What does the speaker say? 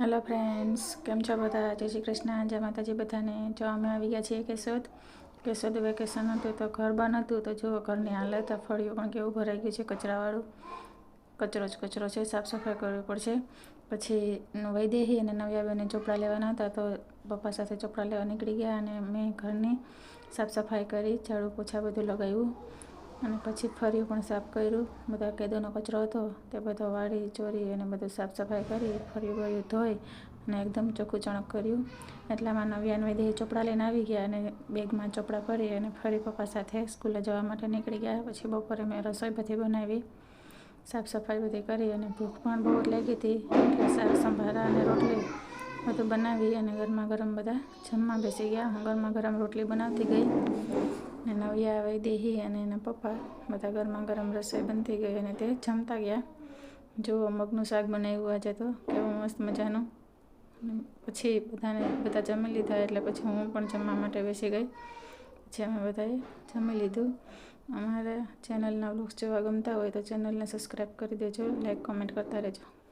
Hello friends, કેમ છો બધા? જય શ્રી કૃષ્ણ, જય માતાજી બધાને. જો અમે આવી ગયા છીએ કેશોદ. કેશોદ વેકેશન હતું તો ઘર બંધ હતું તો જુઓ ઘરની હાલત ફળિયું પણ કેવું ભરાઈ ગયું છે કચરાવાળું. કચરો જ કચરો છે, સાફ સફાઈ કરવી પડશે. પછી વૈદેહી અને નવ્યાબેને ચોપડા લેવાના હતા તો પપ્પા સાથે ચોપડા લેવા નીકળી ગયા અને મેં ઘરની સાફ સફાઈ કરી, ઝાડુ પોછા બધું લગાવ્યું. અને પછી ફર્યું પણ સાફ કર્યું. બધા કેદોનો કચરો હતો, તે બધો વાળી, ચોરી અને બધું સાફ સફાઈ કરી ફરી વળ્યું ધોઈ અને એકદમ ચોખ્ખું ચણક કર્યું. એટલામાં નવ્યાન દેહ ચોપડા લઈને આવી ગયા અને બેગમાં ચોપડા ભરી અને ફરી પપ્પા સાથે સ્કૂલે જવા માટે નીકળી ગયા. પછી બપોરે મેં રસોઈ બધી બનાવી. સાફ સફાઈ બધી કરી અને ભૂખ પણ બહુ લાગી હતી. એટલે શાક, સંભારા અને રોટલી બધું બનાવી અને ગરમા ગરમ બધા જમવા બેસી ગયા. હું ગરમા ગરમ રોટલી બનાવતી ગઈ. ને નવ્યા વૈદેહી અને એના પપ્પા બધા ગરમા ગરમ રસોઈ બનતી ગઈ અને તે જમતા ગયા. જુઓ મગનું શાક બનાવ્યું આજે તો, કેવું મસ્ત મજાનું. પછી બધાને, બધા જમી લીધા એટલે પછી હું પણ જમવા માટે બેસી ગઈ. પછી અમે બધાએ જમી લીધું. અમારા ચેનલના વ્લોગ્સ જોવા ગમતા હોય તો ચેનલને સબસ્ક્રાઈબ કરી દેજો, લાઈક, કોમેન્ટ કરતા રહેજો.